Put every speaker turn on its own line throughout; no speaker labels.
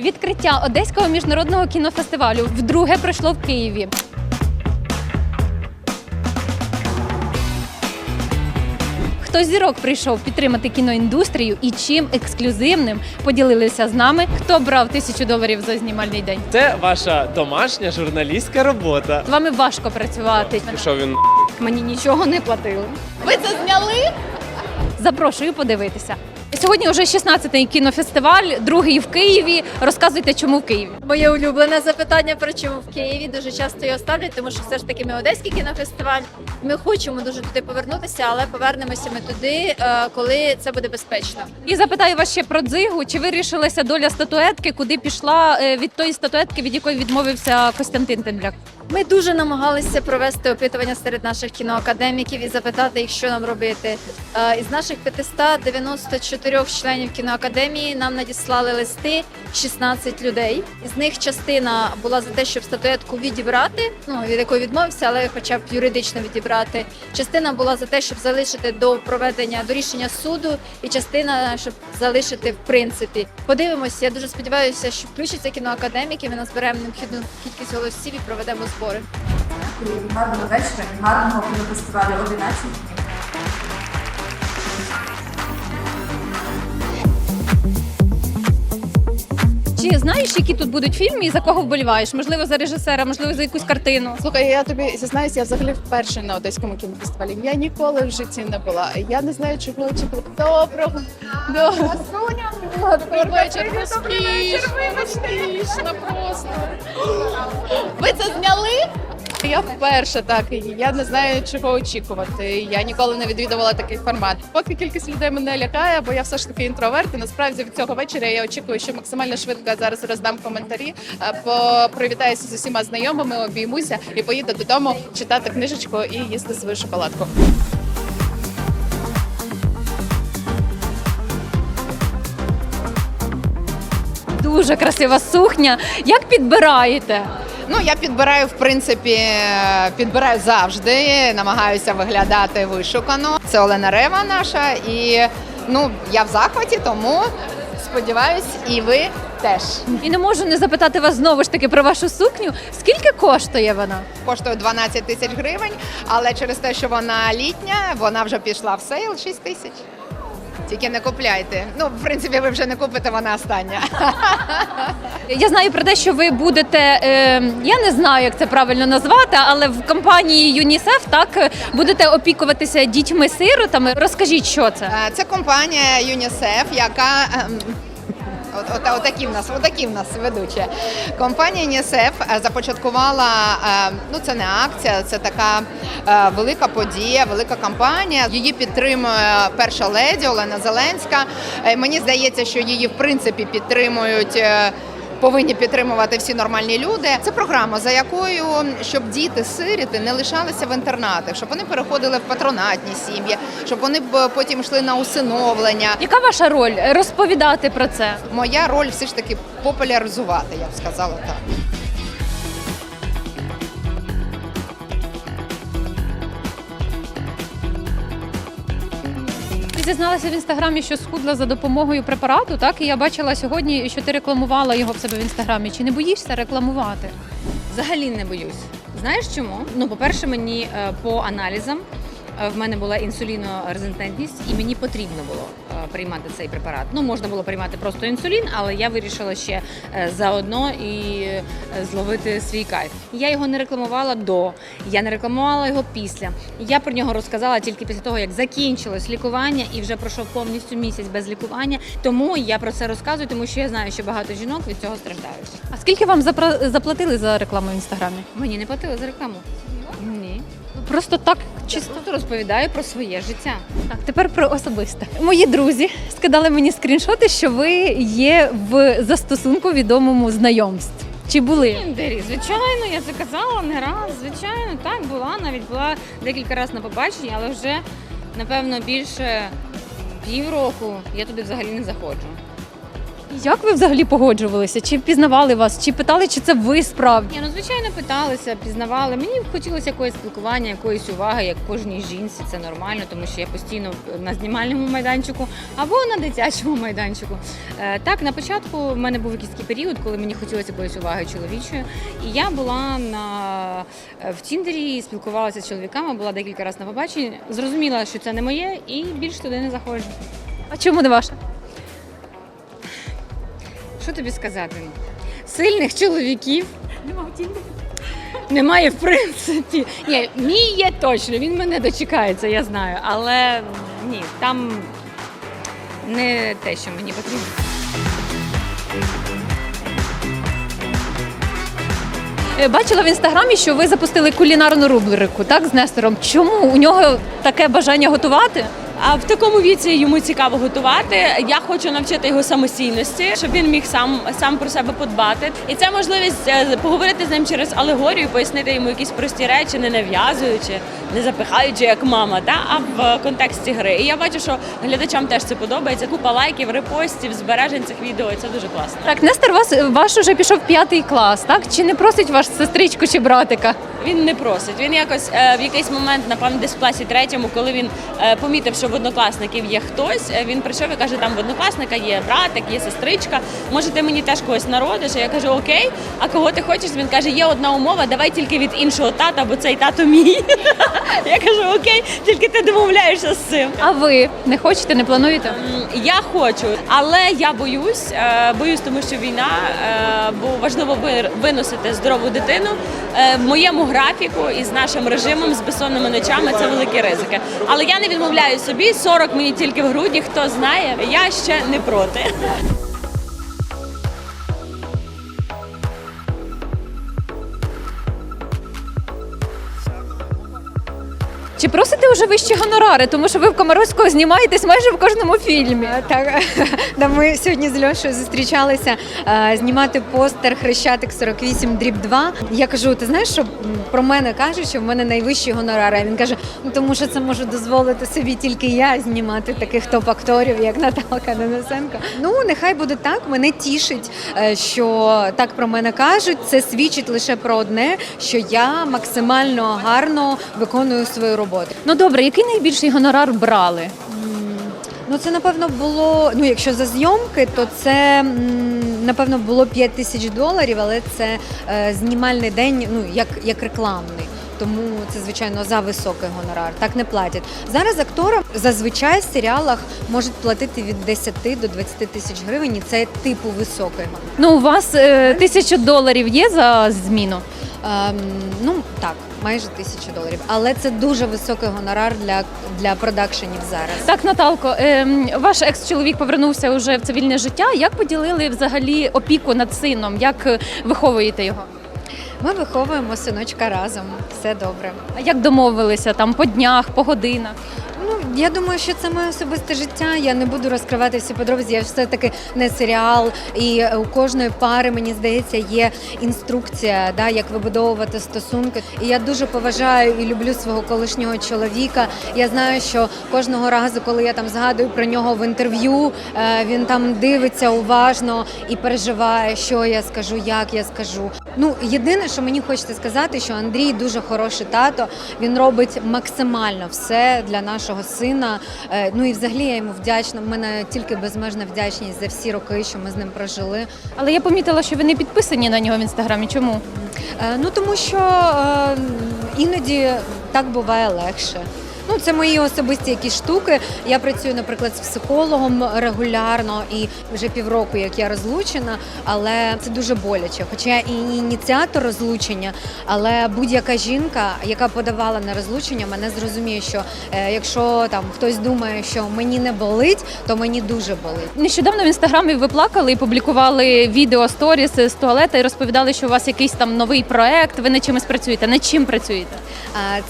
Відкриття Одеського міжнародного кінофестивалю вдруге пройшло в Києві. Хто зірок прийшов підтримати кіноіндустрію і чим ексклюзивним поділилися з нами, хто брав тисячу доларів за знімальний день.
Це ваша домашня журналістська робота.
З вами важко працювати.
Пішов він
Мені нічого не платили. Ви це зняли? Запрошую подивитися. Сьогодні вже 16-й кінофестиваль, другий в Києві. Розказуйте, чому в Києві.
Моє улюблене запитання про чому в Києві. Дуже часто його ставлять, тому що все ж таки ми одеський кінофестиваль. Ми хочемо дуже туди повернутися, але повернемося ми туди, е, коли це буде безпечно.
І запитаю вас ще про дзигу. Чи вирішилася доля статуетки, куди пішла е, від тої статуетки, від якої відмовився Костянтин Тенбляк?
Ми дуже намагалися провести опитування серед наших кіноакадеміків і запитати їх, що нам робити. Е, Із наших 594 членів кіноакадемії нам надіслали листи 16 людей. Із них частина була за те, щоб статуетку відібрати, ну від якої відмовився, але хоча б юридично відібрати. Частина була за те, щоб залишити до проведення до рішення суду, і частина щоб залишити в принципі. Подивимося. Я дуже сподіваюся, що включаться кіноакадеміки. Ми назберемо необхідну кількість голосів і проведемо збори.
гарного вечора і гарного кінофестивалю 11 днів.
Чи знаєш, які тут будуть фільми і за кого вболіваєш? Можливо, за режисера, можливо, за якусь картину.
Слухай, я тобі зізнаюсь, я взагалі вперше на одеському кінофестивалі. Я ніколи в житті не була. Я не знаю, чого очікувати. Доброго доброго Добрий вечір. Розкішно, розкішно просто.
Ви це зняли?
Я вперше так. Я не знаю, чого очікувати. Я ніколи не відвідувала такий формат. Поки кількість людей мене лякає, бо я все ж таки інтроверт. І насправді від цього вечора я очікую, що максимально швидко зараз роздам коментарі, привітаюся з усіма знайомими, обіймуся і поїду додому читати книжечку і їсти свою шоколадку.
Дуже красива сукня. Як підбираєте?
Ну, я підбираю, в принципі, підбираю завжди, намагаюся виглядати вишукано. Це Олена Рева наша, і ну я в захваті, тому сподіваюсь, і ви теж.
І не можу не запитати вас знову ж таки про вашу сукню. Скільки коштує вона?
Коштує 12 тисяч гривень, але через те, що вона літня, вона вже пішла в сейл 6 тисяч. Тільки не купляйте. Ну, в принципі, ви вже не купите, вона остання.
Я знаю про те, що ви будете. Е, я не знаю, як це правильно назвати, але в компанії ЮНІСЕФ так будете опікуватися дітьми-сиротами. Розкажіть, що це?
Е, Це компанія ЮНІСЕФ, яка ем, От, от, отакі в нас, отакі в нас ведучі. Компанія ЮНІСЕФ е, започаткувала. е, Ну це не акція, це така е, велика подія, велика кампанія. Її підтримує перша леді Олена Зеленська. Мені здається, що її в принципі підтримують. Повинні підтримувати всі нормальні люди. Це програма, за якою щоб діти сиріти не лишалися в інтернатах, щоб вони переходили в патронатні сім'ї, щоб вони потім йшли на усиновлення.
Яка ваша роль? Розповідати про це?
Моя роль все ж таки популяризувати, я б сказала так.
Зізналася в інстаграмі, що схудла за допомогою препарату, так? І я бачила сьогодні, що ти рекламувала його в себе в інстаграмі. Чи не боїшся рекламувати?
Взагалі не боюсь. Знаєш чому? Ну, по-перше, мені е, по аналізам в мене була інсулінорезистентність, і мені потрібно було е, приймати цей препарат. Ну, можна було приймати просто інсулін, але я вирішила ще е, заодно і е, зловити свій кайф. Я його не рекламувала до, я не рекламувала його після. Я про нього розказала тільки після того, як закінчилось лікування і вже пройшов повністю місяць без лікування. Тому я про це розказую, тому що я знаю, що багато жінок від цього страждають.
А скільки вам запра- заплатили за рекламу в інстаграмі?
Мені не платили за рекламу.
Просто так
Чисто
чисто.
розповідаю про своє життя.
Так, тепер про особисте. Мої друзі скидали мені скріншоти, що ви є в застосунку відомому знайомств. Чи були?
Тіндері, звичайно, я це казала не раз. Звичайно, так була. Навіть була декілька разів на побаченні, але вже напевно більше півроку я туди взагалі не заходжу.
Як ви взагалі погоджувалися? Чи впізнавали вас? Чи питали, чи це ви справді?
Ні, ну звичайно питалися, пізнавали. Мені хотілося якогось спілкування, якоїсь уваги, як кожній жінці. Це нормально, тому що я постійно на знімальному майданчику або на дитячому майданчику. Е, так, на початку в мене був якийсь такий період, коли мені хотілося якоїсь уваги чоловічої. І я була на е, в Тіндері, спілкувалася з чоловіками, була декілька разів на побаченні. Зрозуміла, що це не моє, і більше туди не заходжу.
А чому не ваше?
Що тобі сказати? Сильних чоловіків. Немає в принципі. Ні, мій є точно, він мене дочекається, я знаю. Але ні, там не те, що мені потрібно.
Е, Бачила в інстаграмі, що ви запустили кулінарну рубрику, так, з Нестором. Чому у нього таке бажання готувати?
А в такому віці йому цікаво готувати. Я хочу навчити його самостійності, щоб він міг сам сам про себе подбати. І це можливість е, поговорити з ним через алегорію, пояснити йому якісь прості речі, не нав'язуючи, не запихаючи як мама, та а в контексті гри. І я бачу, що глядачам теж це подобається. Купа лайків, репостів, збережень цих відео. Це дуже класно.
Так, Нестор вас ваш уже пішов п'ятий клас, так? Чи не просить ваш сестричку чи братика?
Він не просить. Він якось е, в якийсь момент, напевно, десь в класі третьому, коли він е, помітив, що в однокласників є хтось, е, він прийшов і каже: там в однокласника є братик, є сестричка. Може, ти мені теж когось народиш? Я кажу, окей. А кого ти хочеш? Він каже, є одна умова, давай тільки від іншого тата, бо цей тато мій. Я кажу, окей, тільки ти домовляєшся з цим.
А ви не хочете, не плануєте?
Я хочу, але я боюсь. Боюсь, тому що війна, бо важливо ви- виносити здорову дитину. В моєму графіку і з нашим режимом, з безсонними ночами це великі ризики. Але я не відмовляю собі 40 мені тільки в груді. Хто знає, я ще не проти.
Чи просите вже вищі гонорари? Тому що ви в Комаровського знімаєтесь майже в кожному фільмі.
Так, да, ми сьогодні з Льошею зустрічалися знімати постер Хрещатик 48 дріб 2. Я кажу: ти знаєш, що про мене кажуть, що в мене найвищі гонорари. А він каже: ну тому що це можу дозволити собі тільки я знімати таких топ-акторів, як Наталка Денисенко. Ну нехай буде так. Мене тішить, е, що так про мене кажуть. Це свідчить лише про одне, що я максимально гарно виконую свою роботу.
Ну добре, який найбільший гонорар брали?
Ну, це напевно було. Ну, якщо за зйомки, то це напевно було 5 тисяч доларів, але це е, знімальний день, ну як, як рекламний. Тому це звичайно за високий гонорар. Так не платять. Зараз акторам зазвичай в серіалах можуть платити від 10 до 20 тисяч гривень. І це типу високий гонорар.
Ну, у вас е, тисяча доларів є за зміну.
Ем, ну так, майже тисячу доларів. Але це дуже високий гонорар для, для продакшенів зараз.
Так, Наталко, ем, ваш екс-чоловік повернувся вже в цивільне життя. Як поділили взагалі опіку над сином? Як е, виховуєте його?
Ми виховуємо синочка разом. Все добре.
А як домовилися там по днях, по годинах?
Я думаю, що це моє особисте життя. Я не буду розкривати всі подробиці. Я все таки не серіал, і у кожної пари мені здається є інструкція, да, як вибудовувати стосунки. І я дуже поважаю і люблю свого колишнього чоловіка. Я знаю, що кожного разу, коли я там згадую про нього в інтерв'ю, е, він там дивиться уважно і переживає, що я скажу, як я скажу. Ну єдине, що мені хочеться сказати, що Андрій дуже хороший тато. Він робить максимально все для нашого сина. Е, Ну і взагалі я йому вдячна. У мене тільки безмежна вдячність за всі роки, що ми з ним прожили.
Але я помітила, що ви не підписані на нього в інстаграмі. Чому?
Е, Ну тому що е, іноді так буває легше. Ну, це мої особисті якісь штуки. Я працюю, наприклад, з психологом регулярно і вже півроку, як я розлучена, але це дуже боляче. Хоча я і ініціатор розлучення, але будь-яка жінка, яка подавала на розлучення, мене зрозуміє, що е, якщо там хтось думає, що мені не болить, то мені дуже болить.
Нещодавно в інстаграмі ви плакали і публікували відео сторіс з туалета і розповідали, що у вас якийсь там новий проект. Ви над чимось працюєте. Над чим працюєте?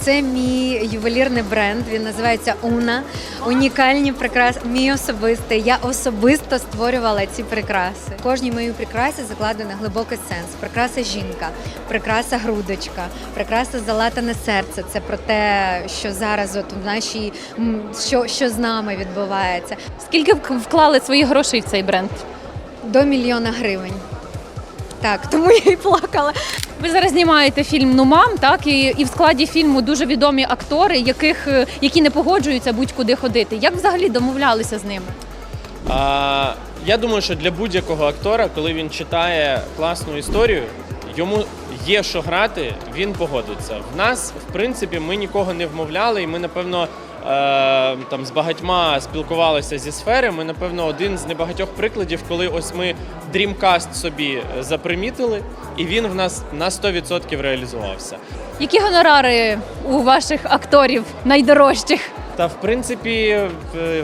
Це мій ювелірний бренд. Він називається Уна. Унікальні прикраси. Мій особистий. Я особисто створювала ці прикраси. В Кожній моїй прикрасі закладений глибокий сенс. Прикраса жінка, прикраса грудочка, прикраса залатане серце. Це про те, що зараз от в нашій що, що з нами відбувається.
Скільки вк- вклали своїх грошей в цей бренд?
до мільйона гривень. Так, тому я і плакала.
Ви зараз знімаєте фільм Нумам, так і, і в складі фільму дуже відомі актори, яких е, які не погоджуються будь-куди ходити. Як взагалі домовлялися з ними?
А, я думаю, що для будь-якого актора, коли він читає класну історію, йому є що грати, він погодиться. В нас, в принципі, ми нікого не вмовляли, і ми, напевно, там з багатьма спілкувалися зі сфери. Ми, напевно, один з небагатьох прикладів, коли ось ми Dreamcast собі запримітили, і він в нас на 100% реалізувався.
Які гонорари у ваших акторів найдорожчих?
Та в принципі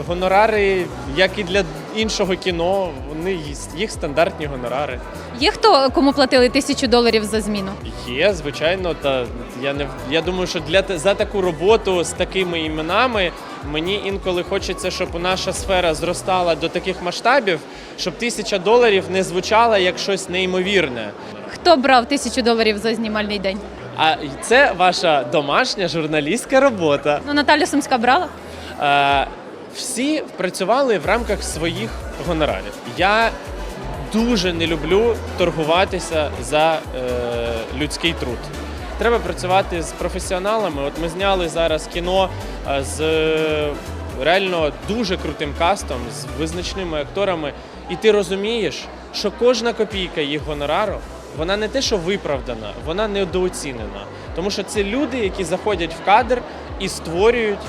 гонорари, як і для іншого кіно, вони їх стандартні гонорари.
Є хто кому платили тисячу доларів за зміну?
Є, звичайно, та я не я думаю, що для за таку роботу з такими іменами мені інколи хочеться, щоб наша сфера зростала до таких масштабів, щоб тисяча доларів не звучала як щось неймовірне.
Хто брав тисячу доларів за знімальний день?
А це ваша домашня журналістська робота.
Ну Наталя Сумська брала.
Е, всі працювали в рамках своїх гонорарів. Я дуже не люблю торгуватися за е, людський труд. Треба працювати з професіоналами. От ми зняли зараз кіно е, з е, реально дуже крутим кастом, з визначними акторами, і ти розумієш, що кожна копійка їх гонорару вона не те, що виправдана, вона недооцінена. Тому що це люди, які заходять в кадр і створюють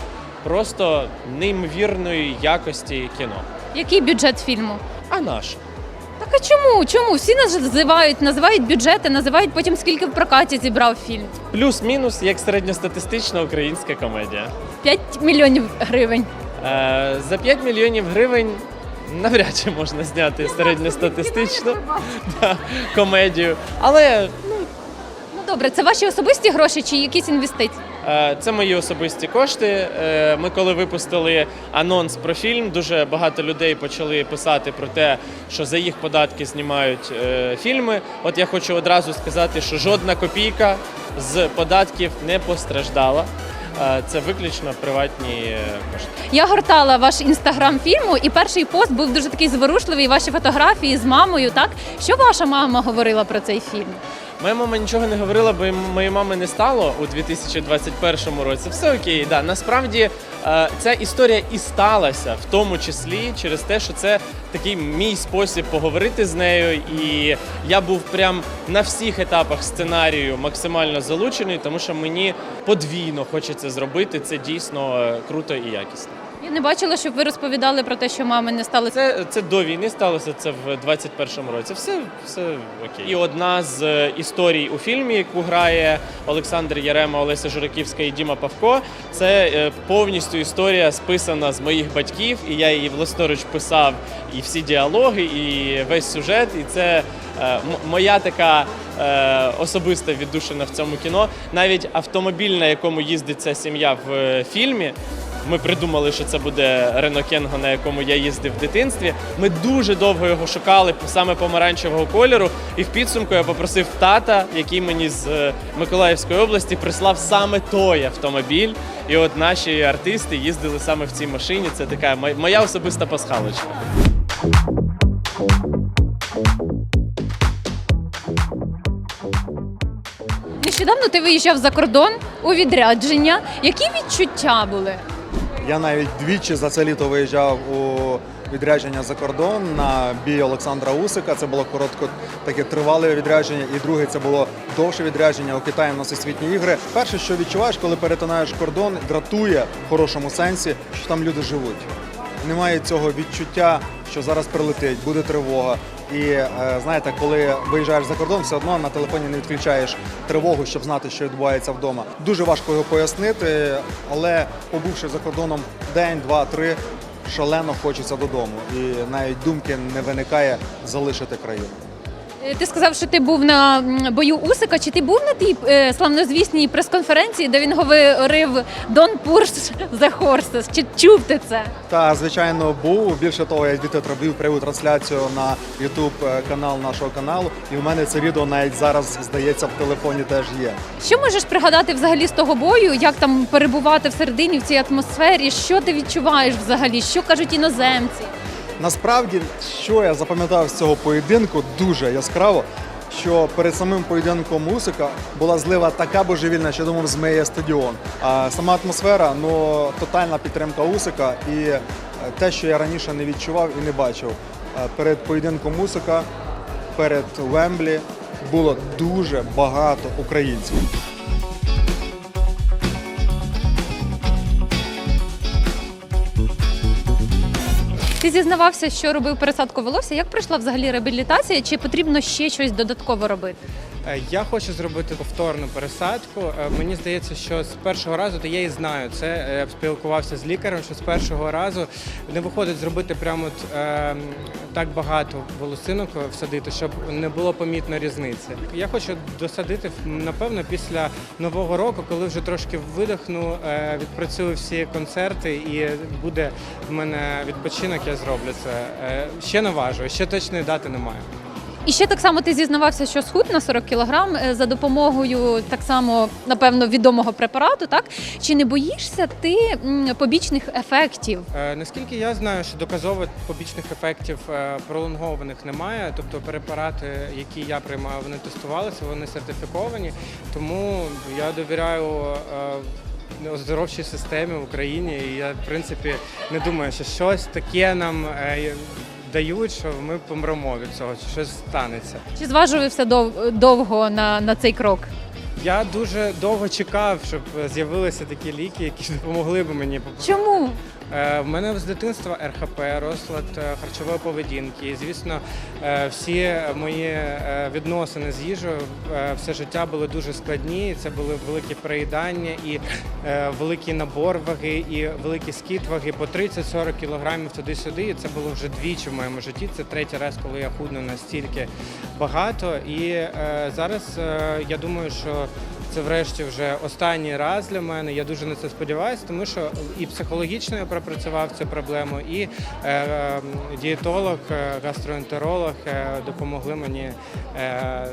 просто неймовірної якості кіно.
Який бюджет фільму?
А наш?
Так а чому? Чому? Всі називають, називають бюджети, називають потім скільки в прокаті зібрав фільм.
Плюс-мінус як середньостатистична українська комедія.
5 мільйонів гривень.
Е, за 5 мільйонів гривень навряд чи можна зняти середньостатистичну да, комедію. Але
Ну добре, це ваші особисті гроші чи якісь інвестиції?
Е, Це мої особисті кошти. Е, Ми коли випустили анонс про фільм, дуже багато людей почали писати про те, що за їх податки знімають е, фільми. От я хочу одразу сказати, що жодна копійка з податків не постраждала. Це виключно приватні кошти.
Я гортала ваш інстаграм фільму, і перший пост був дуже такий зворушливий. Ваші фотографії з мамою. Так що ваша мама говорила про цей фільм?
Моя мама нічого не говорила, бо моєї мами не стало у 2021 році. Все окей, да. Насправді е, ця історія і сталася, в тому числі через те, що це такий мій спосіб поговорити з нею. І я був прям на всіх етапах сценарію максимально залучений, тому що мені подвійно хочеться зробити це дійсно е, круто і якісно.
Я не бачила, щоб ви розповідали про те, що мами не стали.
Це, це до війни сталося, це в 21-му році. Все, все окей. І одна з е, історій у фільмі, яку грає Олександр Ярема, Олеся Жураківська і Діма Павко, це е, повністю історія списана з моїх батьків, і я її власноруч писав і всі діалоги, і весь сюжет. І це е, моя така е, особиста віддушина в цьому кіно. Навіть автомобіль, на якому їздить ця сім'я в фільмі. Ми придумали, що це буде Рено Кенго, на якому я їздив в дитинстві. Ми дуже довго його шукали саме помаранчевого кольору. І в підсумку я попросив тата, який мені з е, Миколаївської області прислав саме той автомобіль. І от наші артисти їздили саме в цій машині. Це така мо- моя особиста пасхалочка.
Нещодавно ти виїжджав за кордон у відрядження. Які відчуття були?
Я навіть двічі за це літо виїжджав у відрядження за кордон на бій Олександра Усика. Це було коротко таке тривале відрядження, і друге це було довше відрядження у Китаї на всесвітні ігри. Перше, що відчуваєш, коли перетинаєш кордон, дратує в хорошому сенсі, що там люди живуть. Немає цього відчуття, що зараз прилетить, буде тривога. І е, знаєте, коли виїжджаєш за кордон, все одно на телефоні не відключаєш тривогу, щоб знати, що відбувається вдома. Дуже важко його пояснити, але побувши за кордоном день, два, три, шалено хочеться додому. І навіть думки не виникає залишити країну.
Е, Ти сказав, що ти був на бою Усика. Чи ти був на тій е, славнозвісній прес-конференції, де він говорив Don't push the horses? Чи чув ти це?
Та звичайно був. Більше того, я звідти робив пряму трансляцію на YouTube канал нашого каналу. І в мене це відео навіть зараз здається в телефоні теж є.
Що можеш пригадати взагалі з того бою? Як там перебувати всередині в цій атмосфері? Що ти відчуваєш взагалі? Що кажуть іноземці?
Насправді, що я запам'ятав з цього поєдинку дуже яскраво, що перед самим поєдинком Усика була злива така божевільна, що думав, змиє стадіон. А сама атмосфера, ну тотальна підтримка Усика і е, те, що я раніше не відчував і не бачив. Перед поєдинком Усика, перед Вемблі було дуже багато українців.
Ти зізнавався, що робив пересадку волосся. Як пройшла взагалі реабілітація? Чи потрібно ще щось додатково робити?
Е, Я хочу зробити повторну пересадку. Е, Мені здається, що з першого разу, то я і знаю це. е, Я спілкувався з лікарем, що з першого разу не виходить зробити прямо от, е, так багато волосинок всадити, щоб не було помітно різниці. Я хочу досадити напевно після нового року, коли вже трошки видихну, е, відпрацюю всі концерти, і буде в мене відпочинок. Я зроблю це. Е, Ще не ще точної дати немає.
І ще так само ти зізнавався, що схуд на 40 кілограм е, за допомогою так само, напевно, відомого препарату. Так чи не боїшся ти побічних ефектів?
Е, Наскільки я знаю, що доказово побічних ефектів е, пролонгованих немає. Тобто препарати, які я приймаю, вони тестувалися, вони сертифіковані. Тому я довіряю е, оздоровчій системі в Україні. І я, в принципі, не думаю, що щось таке нам дають, що ми помремо від цього, чи щось станеться.
Чи зважувався дов- довго на, на цей крок?
Я дуже довго чекав, щоб з'явилися такі ліки, які допомогли б мені.
Чому?
Е, В мене з дитинства РХП, розлад е, харчової поведінки. І, звісно, е, всі мої відносини з їжею все життя були дуже складні. Це були великі переїдання і великий набор ваги, і великий скіт ваги по 30-40 кілограмів туди-сюди. І це було вже двічі в моєму житті. Це третій раз, коли я худну настільки багато. І зараз я думаю, що це врешті вже останній раз для мене. Я дуже на це сподіваюся, тому що і психологічно я пропрацював цю проблему, і е, е, дієтолог, е, гастроентеролог е, допомогли мені е,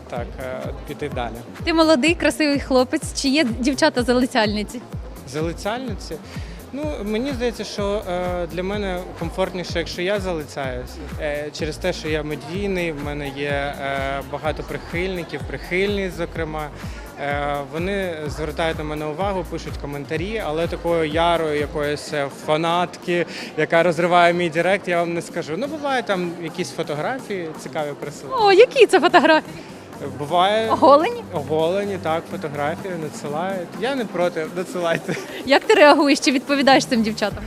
так е, піти далі.
Ти молодий, красивий хлопець. Чи є дівчата залицяльниці?
Залицяльниці. Ну, мені здається, що е, для мене комфортніше, якщо я залицяюсь, е, через те, що я медійний, в мене є е, багато прихильників, прихильність, зокрема. Е, вони звертають на мене увагу, пишуть коментарі, але такою ярою якоїсь е, фанатки, яка розриває мій директ, я вам не скажу. Ну, буває там якісь фотографії цікаві присутні.
О, які це фотографії?
Буває
Оголені?
оголені, так, фотографії надсилають. Я не проти, надсилайте.
Як ти реагуєш? Чи відповідаєш цим дівчатам?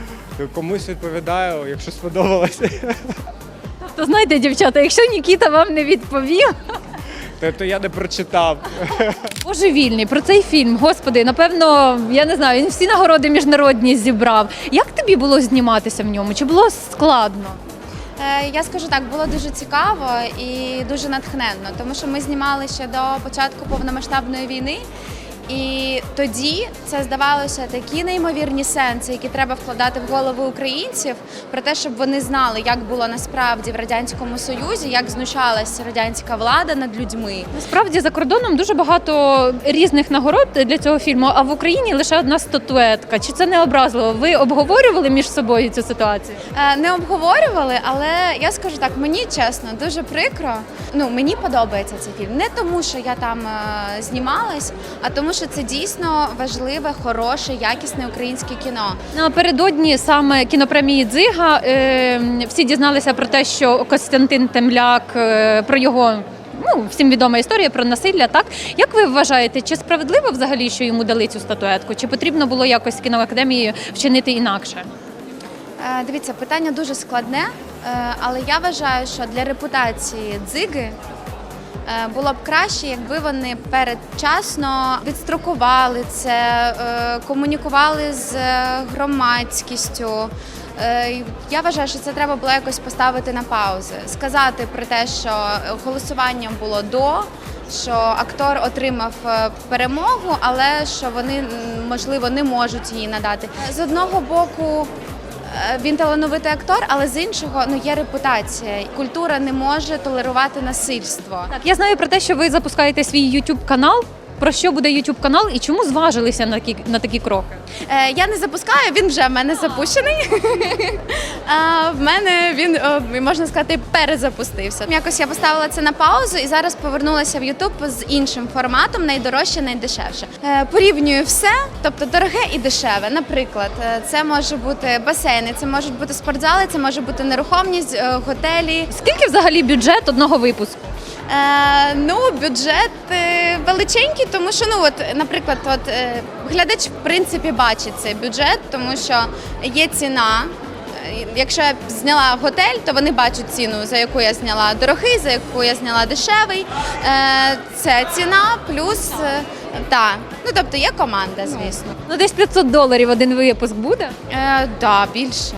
Комусь відповідаю, якщо сподобалося.
То знаєте, дівчата, якщо Нікіта вам не відповів,
Тобто я не прочитав.
божевільний про цей фільм. Господи, напевно, я не знаю, він всі нагороди міжнародні зібрав. Як тобі було зніматися в ньому? Чи було складно?
Е, Я скажу так, було дуже цікаво і дуже натхненно, тому що ми знімали ще до початку повномасштабної війни. І тоді це здавалося такі неймовірні сенси, які треба вкладати в голови українців, про те, щоб вони знали, як було насправді в радянському союзі, як знущалася радянська влада над людьми.
Насправді за кордоном дуже багато різних нагород для цього фільму, а в Україні лише одна статуетка. Чи це не образливо? Ви обговорювали між собою цю ситуацію?
Е, Не обговорювали, але я скажу так, мені чесно, дуже прикро. Ну мені подобається цей фільм. Не тому, що я там е, знімалась, а тому, що це дійсно важливе, хороше, якісне українське кіно.
Напередодні саме кінопремії Дзига е, всі дізналися про те, що Костянтин Темляк е, про його. Ну, всім відома історія про насилля. Так як ви вважаєте, чи справедливо взагалі, що йому дали цю статуетку? Чи потрібно було якось кіноакадемії вчинити інакше?
Е, Дивіться, питання дуже складне, але я вважаю, що для репутації дзиги. Е, Було б краще, якби вони передчасно відстрокували це, е, комунікували з е, громадськістю. Я вважаю, що це треба було якось поставити на паузи, сказати про те, що голосування було до, що актор отримав перемогу, але що вони можливо не можуть її надати. З одного боку. Е, Він талановитий актор, але з іншого ну є репутація. Культура не може толерувати насильство.
Так, я знаю про те, що ви запускаєте свій YouTube канал. Про що буде YouTube канал і чому зважилися на такі, на такі кроки?
Е, Я не запускаю, він вже в мене запущений. А В мене він, можна сказати, перезапустився. Якось я поставила це на паузу і зараз повернулася в YouTube з іншим форматом, найдорожче, найдешевше. Е, Порівнюю все, тобто дороге і дешеве. Наприклад, е, це може бути басейни, це можуть бути спортзали, це може бути нерухомість, е, готелі.
Скільки взагалі бюджет одного випуску?
Е, ну, бюджет величенький, тому що, ну от, наприклад, от е, глядач в принципі бачить цей бюджет, тому що є ціна. Е, Якщо я зняла готель, то вони бачать ціну, за яку я зняла дорогий, за яку я зняла дешевий. Е, це ціна плюс та. Ну тобто є команда, звісно.
Ну десь 500 доларів один випуск буде.
Е, да, більше.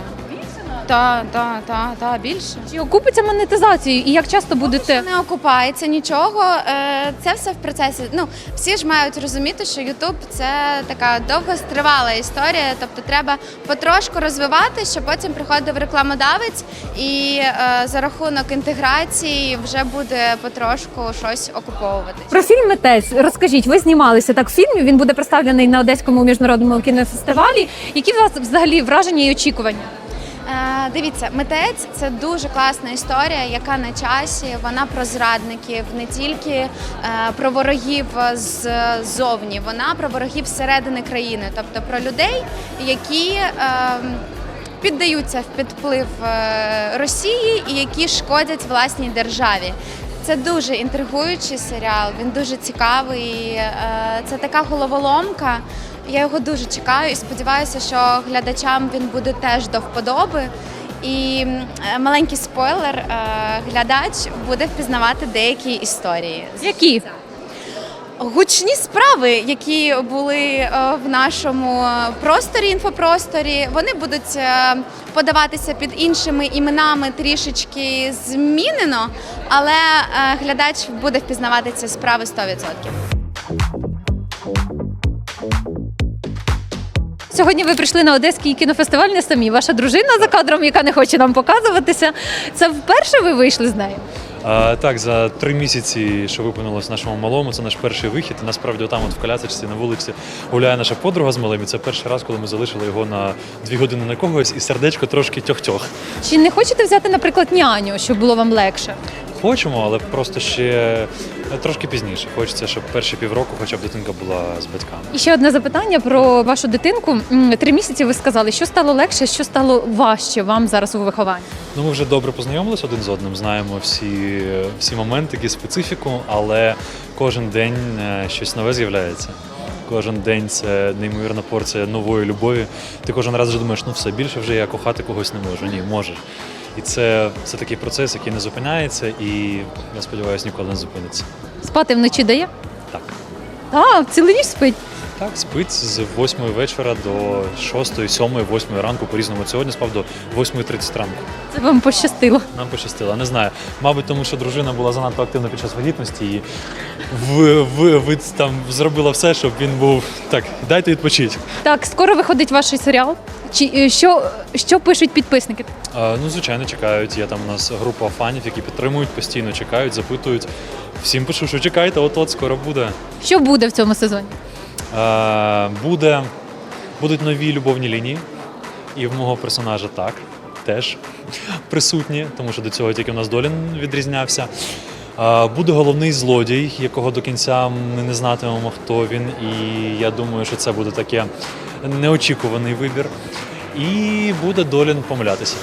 Так, так, так, так, більше.
Чи окупиться монетизацією і як часто будете?
не окупається нічого. Е, Це все в процесі. Ну всі ж мають розуміти, що Ютуб це така довгостривала історія. Тобто треба потрошку розвивати, щоб потім приходив рекламодавець, і е, за рахунок інтеграції вже буде потрошку щось окуповуватись.
Про фільм Митець розкажіть, ви знімалися так в фільмі. Він буде представлений на Одеському міжнародному кінофестивалі. Які у вас взагалі враження і очікування?
Е, Дивіться, митець це дуже класна історія, яка на часі. Вона про зрадників, не тільки е, про ворогів ззовні, вона про ворогів зсередини країни, тобто про людей, які. е, Піддаються в підплив е, Росії і які шкодять власній державі. Це дуже інтригуючий серіал. Він дуже цікавий. Це така головоломка. Я його дуже чекаю і сподіваюся, що глядачам він буде теж до вподоби. І е, маленький спойлер: е, глядач буде впізнавати деякі історії.
Які?
Гучні справи, які були е, в нашому просторі, інфопросторі, вони будуть подаватися під іншими іменами трішечки змінено, але глядач буде впізнавати ці справи 100%.
Сьогодні ви прийшли на Одеський кінофестиваль не самі. Ваша дружина за кадром, яка не хоче нам показуватися. Це вперше ви вийшли з нею?
А, так, за три місяці, що виповнилось нашому малому, це наш перший вихід. І насправді там, от в колясочці на вулиці, гуляє наша подруга з малим. І це перший раз, коли ми залишили його на дві години на когось, і сердечко трошки тьох-тьох.
Чи не хочете взяти, наприклад, няню, щоб було вам легше?
Хочемо, але просто ще е, трошки пізніше. Хочеться, щоб перші півроку, хоча б дитинка була з батьками.
І ще одне запитання про вашу дитинку. Три місяці ви сказали, що стало легше, що стало важче вам зараз у вихованні?
Ну, ми вже добре познайомилися один з одним, знаємо всі, всі моментики, специфіку, але кожен день е, щось нове з'являється. Кожен день це неймовірна порція нової любові. Ти кожен раз вже думаєш, ну все більше вже я кохати когось не можу. Ні, можеш. І це, це такий процес, який не зупиняється, і я сподіваюся, ніколи не зупиниться.
Спати вночі дає?
Так.
Так, цілу ніч спить.
Так, спить з 8 вечора до 6, 7, 8 ранку по-різному. Сьогодні спав до 8.30 ранку.
Це вам пощастило.
Нам пощастило, не знаю. Мабуть, тому що дружина була занадто активна під час вагітності і в, в, в, там зробила все, щоб він був так, дайте відпочити.
Так, скоро виходить ваш серіал. Чи е, що, що пишуть підписники?
А, ну, звичайно, чекають. Є там у нас група фанів, які підтримують постійно, чекають, запитують. Всім пишу, що чекайте, от-от скоро буде.
Що буде в цьому сезоні?
Е, буде. Будуть нові любовні лінії, і в мого персонажа так теж присутні, тому що до цього тільки в нас Долін відрізнявся. Буде головний злодій, якого до кінця ми не знатимемо, хто він. І я думаю, що це буде таке неочікуваний вибір. І буде Долін помилятися.